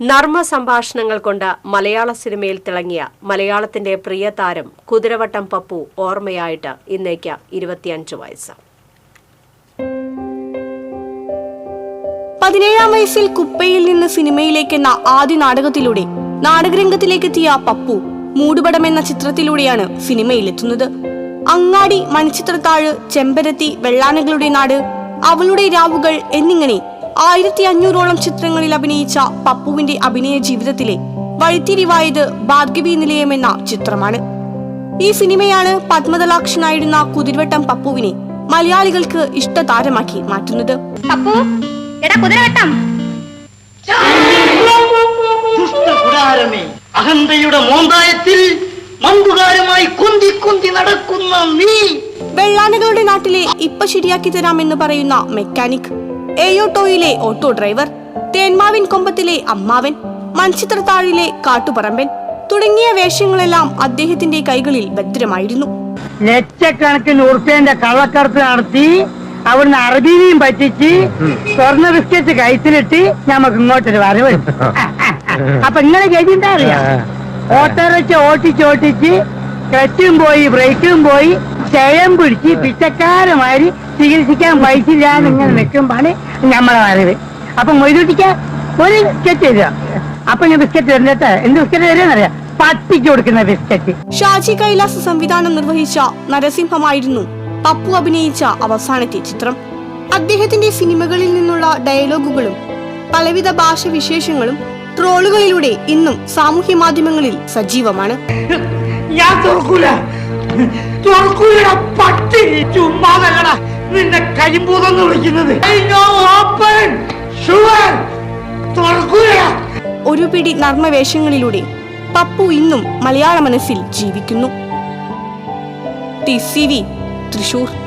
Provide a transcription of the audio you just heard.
നർമ്മ സംഭാഷണങ്ങൾ കൊണ്ട് മലയാള സിനിമയിൽ തിളങ്ങിയ മലയാളത്തിന്റെ പ്രിയ താരം കുതിരവട്ടം പപ്പു ഓർമ്മയായിട്ട് ഇന്നേക്ക് ഇരുപത്തിയഞ്ച് വയസ്സ്. പതിനേഴാം വയസ്സിൽ കുപ്പയിൽ നിന്ന് സിനിമയിലേക്കെന്ന ആദ്യ നാടകത്തിലൂടെ നാടകരംഗത്തിലേക്കെത്തിയ പപ്പു മൂടുപടം എന്ന ചിത്രത്തിലൂടെയാണ് സിനിമയിലെത്തുന്നത്. അങ്ങാടി മണിച്ചിത്രത്താഴ് ചെമ്പരത്തി വെള്ളാനകളുടെ നാട് അവളുടെ രാവുകൾ എന്നിങ്ങനെ ആയിരത്തി അഞ്ഞൂറോളം ചിത്രങ്ങളിൽ അഭിനയിച്ച പപ്പുവിന്റെ അഭിനയ ജീവിതത്തിലെ വഴിത്തിരിവായത് ഭാഗ്യവി നിലയം എന്ന ചിത്രമാണ്. ഈ സിനിമയാണ് പത്മതലാക്ഷനായിരുന്ന കുതിരവട്ടം പപ്പുവിനെ മലയാളികൾക്ക് ഇഷ്ടതാരമാക്കി മാറ്റുന്നത്. പപ്പു എടാ കുതിരവട്ടം. അഹന്തയുടെ മോന്തായത്തിൽ മമ്പുകാരുമായി കുന്തി കുന്തി നടക്കുന്ന നീ. വെള്ളാനകളുടെ നാട്ടിലെ ഇപ്പൊ ശരിയാക്കി തരാമെന്ന് പറയുന്ന മെക്കാനിക്. ഏയോട്ടോയിലെ ഓട്ടോ ഡ്രൈവർ തേന്മാവിൻ കൊമ്പത്തിലെ അമ്മാവൻ മൺചിത്രത്താഴിലെ കാട്ടുപറമ്പൻ തുടങ്ങിയ വേഷങ്ങളെല്ലാം അദ്ദേഹത്തിന്റെ കൈകളിൽ ഭദ്രമായിരുന്നു. ലക്ഷക്കണക്കിന് ഉറുപ്പ്യന്റെ കള്ളക്കടത്ത് നടത്തി അവിടുന്ന് അറബീനെയും പറ്റിച്ച് സ്വർണ ബിസ്ക്കറ്റ് കയറ്റിലിട്ട് നമുക്ക് ഇങ്ങോട്ടൊരു വരവ് അപ്പൊ ഇങ്ങനെ കഴിഞ്ഞിട്ടാ അറിയാം? ഓട്ടോറിച്ച് ഓട്ടിച്ച് ഓട്ടിച്ച് ക്ലച്ചും പോയി ബ്രേക്കും പോയി ക്ഷയം പിടിച്ച് പിച്ചക്കാരമാര് ചികിത്സിക്കാൻ പൈസ എന്നിങ്ങനെ ഇങ്ങനെ നിൽക്കുമ്പോഴാണ് നമ്മളെ വരവ് അപ്പൊ മൊയ്തുട്ടിക്ക ഒരു ബിസ്ക്കറ്റ് തരിക. അപ്പൊ ഞാൻ ബിസ്ക്കറ്റ് തരുന്നിട്ട് എന്ത് ബിസ്ക്കറ്റ് തരുന്നറിയാം പട്ടിക്ക് കൊടുക്കുന്ന ബിസ്ക്കറ്റ് ഷാജി കൈലാസ് സംവിധാനം നിർവഹിച്ച നരസിംഹമായിരുന്നു പപ്പു അഭിനയിച്ച അവസാനത്തെ ചിത്രം. അദ്ദേഹത്തിന്റെ സിനിമകളിൽ നിന്നുള്ള ഡയലോഗുകളും പലവിധ ഭാഷവിശേഷങ്ങളും ട്രോളുകളിലൂടെ ഇന്നും സാമൂഹ്യ മാധ്യമങ്ങളിൽ സജീവമാണ്. ഞാൻ തുറക്കൂല തുറക്കൂല പട്ടി. ചുമ്മാതല്ലട നിന്നെ കരിമ്പൂതെന്ന് വിളിക്കുന്നത്. ഒരു പിടി നർമ്മവേഷങ്ങളിലൂടെ പപ്പു ഇന്നും മലയാള മനസ്സിൽ ജീവിക്കുന്നു. തൃശൂർ.